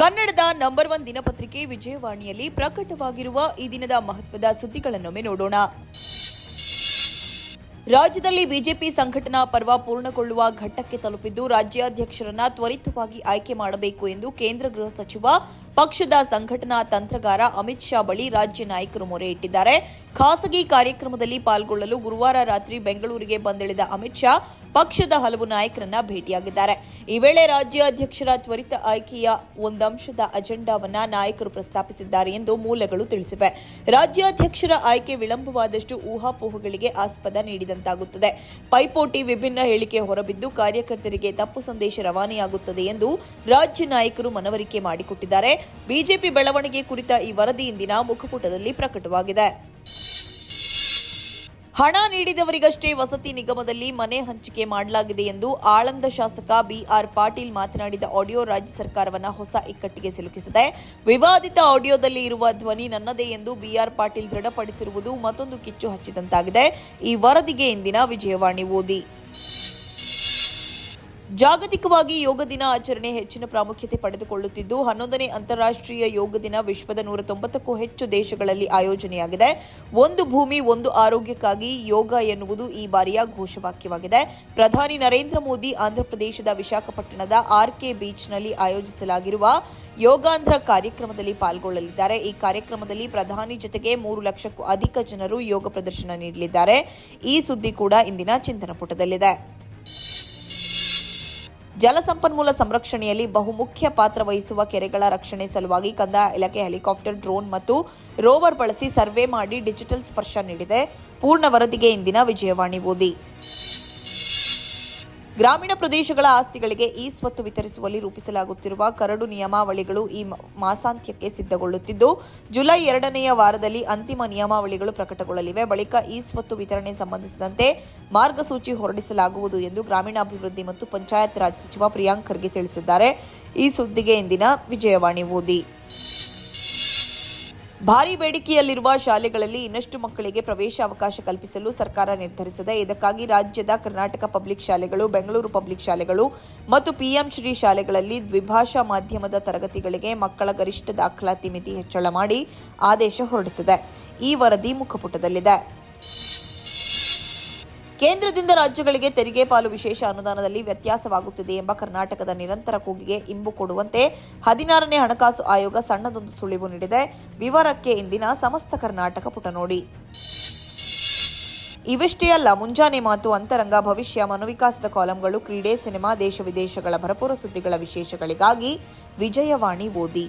ಕನ್ನಡದ number one ದಿನಪತ್ರಿಕೆ ವಿಜಯವಾಣಿಯಲ್ಲಿ ಪ್ರಕಟವಾಗಿರುವ ಈ ದಿನದ ಮಹತ್ವದ ಸುದ್ದಿಗಳನ್ನೊಮ್ಮೆ ನೋಡೋಣ. ರಾಜ್ಯದಲ್ಲಿ ಬಿಜೆಪಿ ಸಂಘಟನಾ ಪರ್ವ ಪೂರ್ಣಗೊಳ್ಳುವ ಘಟ್ಟಕ್ಕೆ ತಲುಪಿದ್ದು, ರಾಜ್ಯಾಧ್ಯಕ್ಷರನ್ನ ತ್ವರಿತವಾಗಿ ಆಯ್ಕೆ ಮಾಡಬೇಕು ಎಂದು ಕೇಂದ್ರ ಗೃಹ ಸಚಿವ ಪಕ್ಷದ ಸಂಘಟನಾ ತಂತ್ರಗಾರ ಅಮಿತ್ ಶಾ ಬಳಿ ರಾಜ್ಯ ನಾಯಕರು ಮೊರೆ ಇಟ್ಟಿದ್ದಾರೆ. ಖಾಸಗಿ ಕಾರ್ಯಕ್ರಮದಲ್ಲಿ ಪಾಲ್ಗೊಳ್ಳಲು ಗುರುವಾರ ರಾತ್ರಿ ಬೆಂಗಳೂರಿಗೆ ಬಂದಿಳಿದ ಅಮಿತ್ ಶಾ ಪಕ್ಷದ ಹಲವು ನಾಯಕರನ್ನ ಭೇಟಿಯಾಗಿದ್ದಾರೆ. ಈ ವೇಳೆ ರಾಜ್ಯಾಧ್ಯಕ್ಷರ ತ್ವರಿತ ಆಯ್ಕೆಯ ಒಂದಂಶದ ಅಜೆಂಡಾವನ್ನ ನಾಯಕರು ಪ್ರಸ್ತಾಪಿಸಿದ್ದಾರೆ ಎಂದು ಮೂಲಗಳು ತಿಳಿಸಿವೆ. ರಾಜ್ಯಾಧ್ಯಕ್ಷರ ಆಯ್ಕೆ ವಿಳಂಬವಾದಷ್ಟು ಊಹಾಪೋಹಗಳಿಗೆ ಆಸ್ಪದ ನೀಡಿದಂತಾಗುತ್ತದೆ. ಪೈಪೋಟಿ ವಿಭಿನ್ನ ಹೇಳಿಕೆ ಹೊರಬಿದ್ದು ಕಾರ್ಯಕರ್ತರಿಗೆ ತಪ್ಪು ಸಂದೇಶ ರವಾನೆಯಾಗುತ್ತದೆ ಎಂದು ರಾಜ್ಯ ನಾಯಕರು ಮನವರಿಕೆ ಮಾಡಿಕೊಟ್ಟಿದ್ದಾರೆ. ಬಿಜೆಪಿ ಬೆಳವಣಿಗೆ ಕುರಿತ ಈ ವರದಿ ಇಂದಿನ ಮುಖಪುಟದಲ್ಲಿ ಪ್ರಕಟವಾಗಿದೆ. ಹಣ ನೀಡಿದವರಿಗಷ್ಟೇ ವಸತಿ ನಿಗಮದಲ್ಲಿ ಮನೆ ಹಂಚಿಕೆ ಮಾಡಲಾಗಿದೆ ಎಂದು ಆಳಂದ ಶಾಸಕ ಬಿಆರ್ ಪಾಟೀಲ್ ಮಾತನಾಡಿದ ಆಡಿಯೋ ರಾಜ್ಯ ಸರ್ಕಾರವನ್ನು ಹೊಸ ಇಕ್ಕಟ್ಟಿಗೆ ಸಿಲುಕಿಸಿದೆ. ವಿವಾದಿತ ಆಡಿಯೋದಲ್ಲಿ ಇರುವ ಧ್ವನಿ ನನ್ನದೇ ಎಂದು ಬಿಆರ್ ಪಾಟೀಲ್ ದೃಢಪಡಿಸಿರುವುದು ಮತ್ತೊಂದು ಕಿಚ್ಚು ಹಚ್ಚಿದಂತಾಗಿದೆ. ಈ ವರದಿಗೆ ಇಂದಿನ ವಿಜಯವಾಣಿ ಓದಿ. ಜಾಗತಿಕವಾಗಿ ಯೋಗ ದಿನ ಆಚರಣೆ ಹೆಚ್ಚಿನ ಪ್ರಾಮುಖ್ಯತೆ ಪಡೆದುಕೊಳ್ಳುತ್ತಿದ್ದು, ಹನ್ನೊಂದನೇ ಅಂತಾರಾಷ್ಟ್ರೀಯ ಯೋಗ ದಿನ ವಿಶ್ವದ ನೂರ ತೊಂಬತ್ತಕ್ಕೂ ಹೆಚ್ಚು ದೇಶಗಳಲ್ಲಿ ಆಯೋಜನೆಯಾಗಿದೆ. ಒಂದು ಭೂಮಿ, ಒಂದು ಆರೋಗ್ಯಕ್ಕಾಗಿ ಯೋಗ ಎನ್ನುವುದು ಈ ಬಾರಿಯ ಘೋಷವಾಕ್ಯವಾಗಿದೆ. ಪ್ರಧಾನಿ ನರೇಂದ್ರ ಮೋದಿ ಆಂಧ್ರಪ್ರದೇಶದ ವಿಶಾಖಪಟ್ಟಣದ ಆರ್ಕೆ ಬೀಚ್ನಲ್ಲಿ ಆಯೋಜಿಸಲಾಗಿರುವ ಯೋಗಾಂಧ್ರ ಕಾರ್ಯಕ್ರಮದಲ್ಲಿ ಪಾಲ್ಗೊಳ್ಳಲಿದ್ದಾರೆ. ಈ ಕಾರ್ಯಕ್ರಮದಲ್ಲಿ ಪ್ರಧಾನಿ ಜೊತೆಗೆ ಮೂರು ಲಕ್ಷಕ್ಕೂ ಅಧಿಕ ಜನರು ಯೋಗ ಪ್ರದರ್ಶನ ನೀಡಲಿದ್ದಾರೆ. ಈ ಸುದ್ದಿ ಕೂಡ ಇಂದಿನ ಚಿಂತನ ಪುಟದಲ್ಲಿದೆ ಜಲಸಂಪನ್ಮೂಲ ಸಂರಕ್ಷಣೆಯಲ್ಲಿ ಬಹುಮುಖ್ಯ ಪಾತ್ರ ವಹಿಸುವ ಕೆರೆಗಳ ರಕ್ಷಣೆ ಸಲುವಾಗಿ ಕಂದಾಯ ಇಲಾಖೆ ಹೆಲಿಕಾಪ್ಟರ್, ಡ್ರೋನ್ ಮತ್ತು ರೋವರ್ ಬಳಸಿ ಸರ್ವೆ ಮಾಡಿ ಡಿಜಿಟಲ್ ಸ್ಪರ್ಶ ನೀಡಿದೆ. ಪೂರ್ಣ ವರದಿಗೆ ಇಂದಿನ ವಿಜಯವಾಣಿ ಓದಿ. ಗ್ರಾಮೀಣ ಪ್ರದೇಶಗಳ ಆಸ್ತಿಗಳಿಗೆ ಈ ಸ್ವತ್ತು ವಿತರಿಸುವಲ್ಲಿ ರೂಪಿಸಲಾಗುತ್ತಿರುವ ಕರಡು ನಿಯಮಾವಳಿಗಳು ಈ ಮಾಸಾಂತ್ಯಕ್ಕೆ ಸಿದ್ಧಗೊಳ್ಳುತ್ತಿದ್ದು, ಜುಲೈ ಎರಡನೆಯ ವಾರದಲ್ಲಿ ಅಂತಿಮ ನಿಯಮಾವಳಿಗಳು ಪ್ರಕಟಗೊಳ್ಳಲಿವೆ. ಬಳಿಕ ಈ ಸ್ವತ್ತು ವಿತರಣೆ ಸಂಬಂಧಿಸಿದಂತೆ ಮಾರ್ಗಸೂಚಿ ಹೊರಡಿಸಲಾಗುವುದು ಎಂದು ಗ್ರಾಮೀಣಾಭಿವೃದ್ಧಿ ಮತ್ತು ಪಂಚಾಯತ್ ರಾಜ್ ಸಚಿವ ಪ್ರಿಯಾಂಕ್ ಖರ್ಗೆ ತಿಳಿಸಿದ್ದಾರೆ. ಈ ಸುದ್ದಿಗೆ ಇಂದಿನ ವಿಜಯವಾಣಿ ಓದಿ. ಭಾರಿ ಬೇಡಿಕೆಯಲ್ಲಿರುವ ಶಾಲೆಗಳಲ್ಲಿ ಇನ್ನಷ್ಟು ಮಕ್ಕಳಿಗೆ ಪ್ರವೇಶ ಅವಕಾಶ ಕಲ್ಪಿಸಲು ಸರ್ಕಾರ ನಿರ್ಧರಿಸಿದೆ. ಇದಕ್ಕಾಗಿ ರಾಜ್ಯದ ಕರ್ನಾಟಕ ಪಬ್ಲಿಕ್ ಶಾಲೆಗಳು, ಬೆಂಗಳೂರು ಪಬ್ಲಿಕ್ ಶಾಲೆಗಳು ಮತ್ತು ಪಿಎಂ ಶ್ರೀ ಶಾಲೆಗಳಲ್ಲಿ ದ್ವಿಭಾಷಾ ಮಾಧ್ಯಮದ ತರಗತಿಗಳಿಗೆ ಮಕ್ಕಳ ಗರಿಷ್ಠ ದಾಖಲಾತಿ ಮಿತಿ ಹೆಚ್ಚಳ ಮಾಡಿ ಆದೇಶ ಹೊರಡಿಸಿದೆ. ಈ ವರದಿ ಮುಖಪುಟದಲ್ಲಿದೆ. ಕೇಂದ್ರದಿಂದ ರಾಜ್ಯಗಳಿಗೆ ತೆರಿಗೆ ಪಾಲು ವಿಶೇಷ ಅನುದಾನದಲ್ಲಿ ವ್ಯತ್ಯಾಸವಾಗುತ್ತಿದೆ ಎಂಬ ಕರ್ನಾಟಕದ ನಿರಂತರ ಕೂಗಿಗೆ ಇಂಬು ಕೊಡುವಂತೆ ಹದಿನಾರನೇ ಹಣಕಾಸು ಆಯೋಗ ಸಣ್ಣದೊಂದು ಸುಳಿವು ನೀಡಿದೆ. ವಿವರಕ್ಕೆ ಇಂದಿನ ಸಮಸ್ತ ಕರ್ನಾಟಕ ಪುಟ ನೋಡಿ. ಇವಿಷ್ಟೇ ಅಲ್ಲ, ಮುಂಜಾನೆ ಮಾತು ಅಂತರಂಗ, ಭವಿಷ್ಯ, ಮನೋವಿಕಾಸದ ಕಾಲಂಗಳು, ಕ್ರೀಡೆ, ಸಿನಿಮಾ, ದೇಶ ವಿದೇಶಗಳ ಭರಪೂರ ಸುದ್ದಿಗಳ ವಿಶೇಷಗಳಿಗಾಗಿ ವಿಜಯವಾಣಿ ಓದಿ.